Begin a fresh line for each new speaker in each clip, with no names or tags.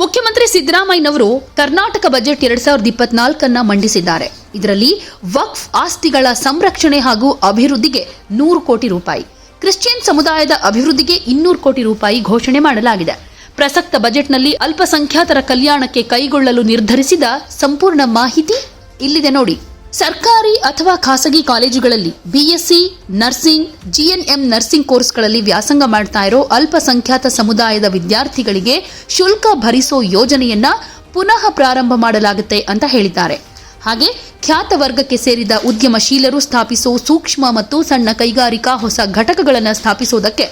ಮುಖ್ಯಮಂತ್ರಿ ಸಿದ್ದರಾಮಯ್ಯನವರು ಕರ್ನಾಟಕ ಬಜೆಟ್ ಎರಡ್ ಸಾವಿರದ ಇಪ್ಪತ್ನಾಲ್ಕನ್ನ ಮಂಡಿಸಿದ್ದಾರೆ. ಇದರಲ್ಲಿ ವಕ್ಫ್ ಆಸ್ತಿಗಳ ಸಂರಕ್ಷಣೆ ಹಾಗೂ ಅಭಿವೃದ್ಧಿಗೆ ನೂರು ಕೋಟಿ ರೂಪಾಯಿ, ಕ್ರಿಶ್ಚಿಯನ್ ಸಮುದಾಯದ ಅಭಿವೃದ್ಧಿಗೆ ಇನ್ನೂರು ಕೋಟಿ ರೂಪಾಯಿ ಘೋಷಣೆ ಮಾಡಲಾಗಿದೆ. ಪ್ರಸಕ್ತ ಬಜೆಟ್ನಲ್ಲಿ ಅಲ್ಪಸಂಖ್ಯಾತರ ಕಲ್ಯಾಣಕ್ಕೆ ಕೈಗೊಳ್ಳಲು ನಿರ್ಧರಿಸಿದ ಸಂಪೂರ್ಣ ಮಾಹಿತಿ ಇಲ್ಲಿದೆ ನೋಡಿ. ಸರ್ಕಾರಿ ಅಥವಾ ಖಾಸಗಿ ಕಾಲೇಜುಗಳಲ್ಲಿ ಬಿಎಸ್ಸಿ, ನರ್ಸಿಂಗ್, ಜಿಎನ್ಎಂ ನರ್ಸಿಂಗ್ ಕೋರ್ಸ್ಗಳಲ್ಲಿ ವ್ಯಾಸಂಗ ಮಾಡ್ತಾ ಇರೋ ಅಲ್ಪಸಂಖ್ಯಾತ ಸಮುದಾಯದ ವಿದ್ಯಾರ್ಥಿಗಳಿಗೆ ಶುಲ್ಕ ಭರಿಸೋ ಯೋಜನೆಯನ್ನ ಪುನಃ ಪ್ರಾರಂಭ ಮಾಡಲಾಗುತ್ತೆ ಅಂತ ಹೇಳಿದ್ದಾರೆ. ಹಾಗೆ ಖ್ಯಾತ ವರ್ಗಕ್ಕೆ ಸೇರಿದ ಉದ್ಯಮಶೀಲರು ಸ್ಥಾಪಿಸೋ ಸೂಕ್ಷ್ಮ ಮತ್ತು ಸಣ್ಣ ಕೈಗಾರಿಕಾ ಹೊಸ ಘಟಕಗಳನ್ನು ಸ್ಥಾಪಿಸೋದಕ್ಕೆ,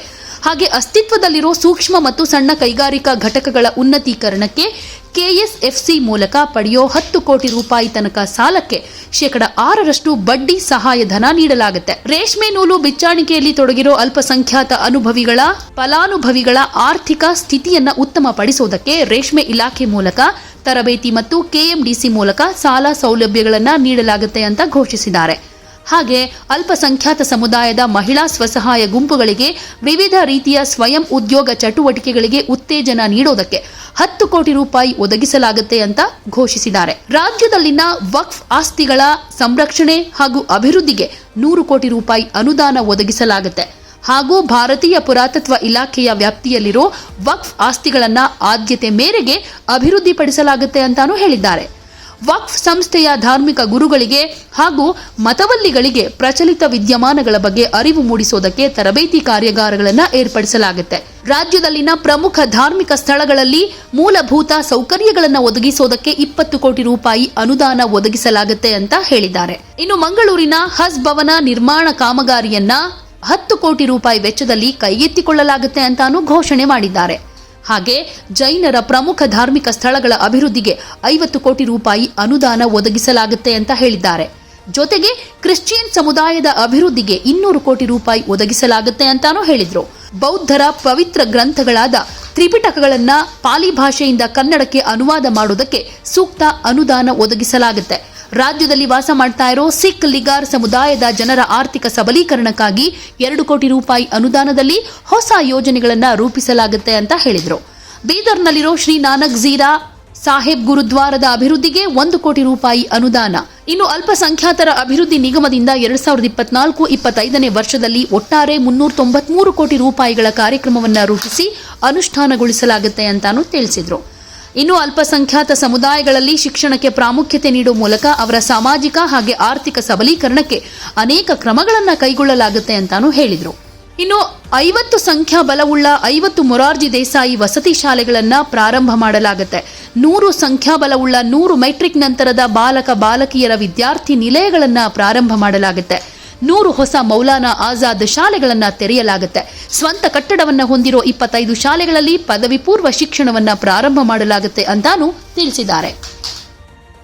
ಹಾಗೆ ಅಸ್ತಿತ್ವದಲ್ಲಿರೋ ಸೂಕ್ಷ್ಮ ಮತ್ತು ಸಣ್ಣ ಕೈಗಾರಿಕಾ ಘಟಕಗಳ ಉನ್ನತೀಕರಣಕ್ಕೆ ಕೆಎಸ್ಎಫ್ಸಿ ಮೂಲಕ ಪಡೆಯೋ ಹತ್ತು ಕೋಟಿ ರೂಪಾಯಿ ತನಕ ಸಾಲಕ್ಕೆ ಶೇಕಡ ಆರರಷ್ಟು ಬಡ್ಡಿ ಸಹಾಯಧನ ನೀಡಲಾಗುತ್ತೆ. ರೇಷ್ಮೆ ನೂಲು ಬಿಚ್ಚಾಣಿಕೆಯಲ್ಲಿ ತೊಡಗಿರೋ ಅಲ್ಪಸಂಖ್ಯಾತ ಅನುಭವಿಗಳ ಫಲಾನುಭವಿಗಳ ಆರ್ಥಿಕ ಸ್ಥಿತಿಯನ್ನ ಉತ್ತಮಪಡಿಸೋದಕ್ಕೆ ರೇಷ್ಮೆ ಇಲಾಖೆ ಮೂಲಕ ತರಬೇತಿ ಮತ್ತು ಕೆಎಂಡಿಸಿ ಮೂಲಕ ಸಾಲ ಸೌಲಭ್ಯಗಳನ್ನು ನೀಡಲಾಗುತ್ತೆ ಅಂತ ಘೋಷಿಸಿದ್ದಾರೆ. ಹಾಗೆ ಅಲ್ಪಸಂಖ್ಯಾತ ಸಮುದಾಯದ ಮಹಿಳಾ ಸ್ವಸಹಾಯ ಗುಂಪುಗಳಿಗೆ ವಿವಿಧ ರೀತಿಯ ಸ್ವಯಂ ಉದ್ಯೋಗ ಚಟುವಟಿಕೆಗಳಿಗೆ ಉತ್ತೇಜನ ನೀಡೋದಕ್ಕೆ ಹತ್ತು ಕೋಟಿ ರೂಪಾಯಿ ಒದಗಿಸಲಾಗುತ್ತೆ ಅಂತ ಘೋಷಿಸಿದ್ದಾರೆ. ರಾಜ್ಯದಲ್ಲಿನ ವಕ್ಫ್ ಆಸ್ತಿಗಳ ಸಂರಕ್ಷಣೆ ಹಾಗೂ ಅಭಿವೃದ್ಧಿಗೆ ನೂರು ಕೋಟಿ ರೂಪಾಯಿ ಅನುದಾನ ಒದಗಿಸಲಾಗುತ್ತೆ. ಹಾಗೂ ಭಾರತೀಯ ಪುರಾತತ್ವ ಇಲಾಖೆಯ ವ್ಯಾಪ್ತಿಯಲ್ಲಿರೋ ವಕ್ಫ್ ಆಸ್ತಿಗಳನ್ನ ಆದ್ಯತೆ ಮೇರೆಗೆ ಅಭಿವೃದ್ಧಿಪಡಿಸಲಾಗುತ್ತೆ ಅಂತಾನೂ ಹೇಳಿದ್ದಾರೆ. ವಕ್ಫ್ ಸಂಸ್ಥೆಯ ಧಾರ್ಮಿಕ ಗುರುಗಳಿಗೆ ಹಾಗೂ ಮತವಲ್ಲಿಗಳಿಗೆ ಪ್ರಚಲಿತ ವಿದ್ಯಮಾನಗಳ ಬಗ್ಗೆ ಅರಿವು ಮೂಡಿಸೋದಕ್ಕೆ ತರಬೇತಿ ಕಾರ್ಯಾಗಾರಗಳನ್ನು ಏರ್ಪಡಿಸಲಾಗುತ್ತೆ. ರಾಜ್ಯದಲ್ಲಿನ ಪ್ರಮುಖ ಧಾರ್ಮಿಕ ಸ್ಥಳಗಳಲ್ಲಿ ಮೂಲಭೂತ ಸೌಕರ್ಯಗಳನ್ನು ಒದಗಿಸೋದಕ್ಕೆ ಇಪ್ಪತ್ತು ಕೋಟಿ ರೂಪಾಯಿ ಅನುದಾನ ಒದಗಿಸಲಾಗುತ್ತೆ ಅಂತ ಹೇಳಿದ್ದಾರೆ. ಇನ್ನು ಮಂಗಳೂರಿನ ಹಸ್ ಭವನ ನಿರ್ಮಾಣ ಕಾಮಗಾರಿಯನ್ನ ಹತ್ತು ಕೋಟಿ ರೂಪಾಯಿ ವೆಚ್ಚದಲ್ಲಿ ಕೈಗೆತ್ತಿಕೊಳ್ಳಲಾಗುತ್ತೆ ಅಂತಾನೂ ಘೋಷಣೆ ಮಾಡಿದ್ದಾರೆ. ಹಾಗೆ ಜೈನರ ಪ್ರಮುಖ ಧಾರ್ಮಿಕ ಸ್ಥಳಗಳ ಅಭಿವೃದ್ಧಿಗೆ ಐವತ್ತು ಕೋಟಿ ರೂಪಾಯಿ ಅನುದಾನ ಒದಗಿಸಲಾಗುತ್ತೆ ಅಂತ ಹೇಳಿದ್ದಾರೆ. ಜೊತೆಗೆ ಕ್ರಿಶ್ಚಿಯನ್ ಸಮುದಾಯದ ಅಭಿವೃದ್ಧಿಗೆ ಇನ್ನೂರು ಕೋಟಿ ರೂಪಾಯಿ ಒದಗಿಸಲಾಗುತ್ತೆ ಅಂತಾನೂ ಹೇಳಿದ್ರು. ಬೌದ್ಧರ ಪವಿತ್ರ ಗ್ರಂಥಗಳಾದ ತ್ರಿಪಿಟಕಗಳನ್ನ ಪಾಲಿ ಭಾಷೆಯಿಂದ ಕನ್ನಡಕ್ಕೆ ಅನುವಾದ ಮಾಡೋದಕ್ಕೆ ಸೂಕ್ತ ಅನುದಾನ ಒದಗಿಸಲಾಗುತ್ತೆ. ರಾಜ್ಯದಲ್ಲಿ ವಾಸ ಮಾಡ್ತಾ ಇರೋ ಸಿಖ್ ಲಿಗಾರ್ ಸಮುದಾಯದ ಜನರ ಆರ್ಥಿಕ ಸಬಲೀಕರಣಕ್ಕಾಗಿ ಎರಡು ಕೋಟಿ ರೂಪಾಯಿ ಅನುದಾನದಲ್ಲಿ ಹೊಸ ಯೋಜನೆಗಳನ್ನು ರೂಪಿಸಲಾಗುತ್ತೆ ಅಂತ ಹೇಳಿದರು. ಬೀದರ್ನಲ್ಲಿರೋ ಶ್ರೀ ನಾನಕ್ ಝೀರಾ ಸಾಹೇಬ್ ಗುರುದ್ವಾರದ ಅಭಿವೃದ್ಧಿಗೆ ಒಂದು ಕೋಟಿ ರೂಪಾಯಿ ಅನುದಾನ. ಇನ್ನು ಅಲ್ಪಸಂಖ್ಯಾತರ ಅಭಿವೃದ್ಧಿ ನಿಗಮದಿಂದ ಎರಡ್ ಸಾವಿರದ ಇಪ್ಪತ್ನಾಲ್ಕು ಇಪ್ಪತ್ತೈದನೇ ವರ್ಷದಲ್ಲಿ ಒಟ್ಟಾರೆ ಮುನ್ನೂರ ತೊಂಬತ್ಮೂರು ಕೋಟಿ ರೂಪಾಯಿಗಳ ಕಾರ್ಯಕ್ರಮವನ್ನು ರೂಪಿಸಿ ಅನುಷ್ಠಾನಗೊಳಿಸಲಾಗುತ್ತೆ ಅಂತಾನು ತಿಳಿಸಿದ್ರು. ಇನ್ನು ಅಲ್ಪಸಂಖ್ಯಾತ ಸಮುದಾಯಗಳಲ್ಲಿ ಶಿಕ್ಷಣಕ್ಕೆ ಪ್ರಾಮುಖ್ಯತೆ ನೀಡುವ ಮೂಲಕ ಅವರ ಸಾಮಾಜಿಕ ಹಾಗೆ ಆರ್ಥಿಕ ಸಬಲೀಕರಣಕ್ಕೆ ಅನೇಕ ಕ್ರಮಗಳನ್ನು ಕೈಗೊಳ್ಳಲಾಗುತ್ತೆ ಅಂತಾನು ಹೇಳಿದ್ರು. ಇನ್ನು ಐವತ್ತು ಸಂಖ್ಯಾ ಬಲವುಳ್ಳ ಐವತ್ತು ಮೊರಾರ್ಜಿ ದೇಸಾಯಿ ವಸತಿ ಶಾಲೆಗಳನ್ನು ಪ್ರಾರಂಭ ಮಾಡಲಾಗುತ್ತೆ. ನೂರು ಸಂಖ್ಯಾಬಲವುಳ್ಳ ನೂರು ಮೆಟ್ರಿಕ್ ನಂತರದ ಬಾಲಕ ಬಾಲಕಿಯರ ವಿದ್ಯಾರ್ಥಿ ನಿಲಯಗಳನ್ನು ಪ್ರಾರಂಭ ಮಾಡಲಾಗುತ್ತೆ. ನೂರು ಹೊಸ ಮೌಲಾನಾ ಆಜಾದ್ ಶಾಲೆಗಳನ್ನು ತೆರೆಯಲಾಗುತ್ತೆ. ಸ್ವಂತ ಕಟ್ಟಡವನ್ನ ಹೊಂದಿರೋ ಇಪ್ಪತ್ತೈದು ಶಾಲೆಗಳಲ್ಲಿ ಪದವಿ ಪೂರ್ವ ಶಿಕ್ಷಣವನ್ನ ಪ್ರಾರಂಭ ಮಾಡಲಾಗುತ್ತೆ ಅಂತಾನೂ ತಿಳಿಸಿದ್ದಾರೆ.